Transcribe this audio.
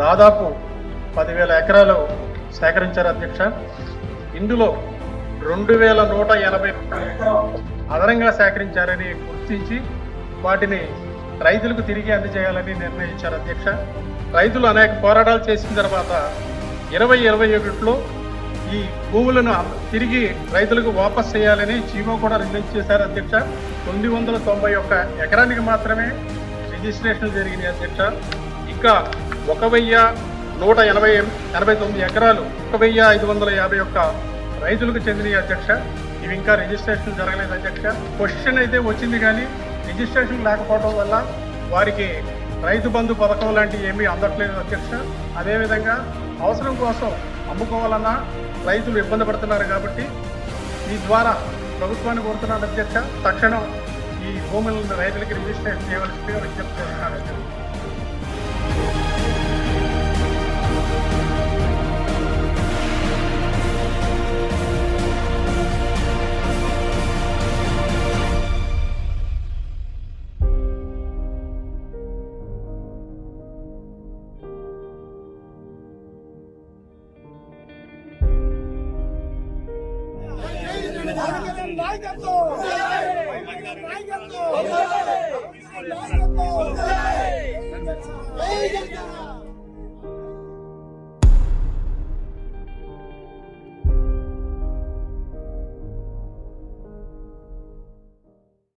దాదాపు పదివేల ఎకరాలు సేకరించారు అధ్యక్ష. ఇందులో రెండు వేల నూట ఎనభై అదనంగా సేకరించారని గుర్తించి వాటిని రైతులకు తిరిగి అందజేయాలని నిర్ణయించారు అధ్యక్ష. రైతులు అనేక పోరాటాలు చేసిన తర్వాత ఇరవై ఇరవై ఒకటిలో ఈ భూములను తిరిగి రైతులకు వాపస్ చేయాలని చీమో కూడా రిలీజ్ చేశారు అధ్యక్ష. తొమ్మిది వందల తొంభై ఒక్క ఎకరానికి మాత్రమే రిజిస్ట్రేషన్ జరిగినాయి అధ్యక్ష. ఇంకా ఒక వెయ్యి నూట ఎనభై ఎనభై తొమ్మిది ఎకరాలు ఒక వెయ్యి ఐదు వందల యాభై ఒక్క రైతులకు చెందిన అధ్యక్ష. ఇవి ఇంకా రిజిస్ట్రేషన్ జరగలేదు అధ్యక్ష. క్వశ్చన్ అయితే వచ్చింది కానీ రిజిస్ట్రేషన్ లేకపోవడం వల్ల వారికి రైతు బంధు పథకం లాంటివి ఏమీ అందట్లేదు అధ్యక్ష. అదేవిధంగా అవసరం కోసం అమ్ముకోవాలన్నా రైతులు ఇబ్బంది పడుతున్నారు కాబట్టి ఈ ద్వారా ప్రభుత్వాన్ని కోరుతున్నాను అధ్యక్ష. తక్షణం ఈ భూములను రైతులకి రిజిస్ట్రేషన్ చేయవలసిందిగా విజ్ఞప్తి చేస్తున్నాను నాయకత్వం! నాయకత్వం!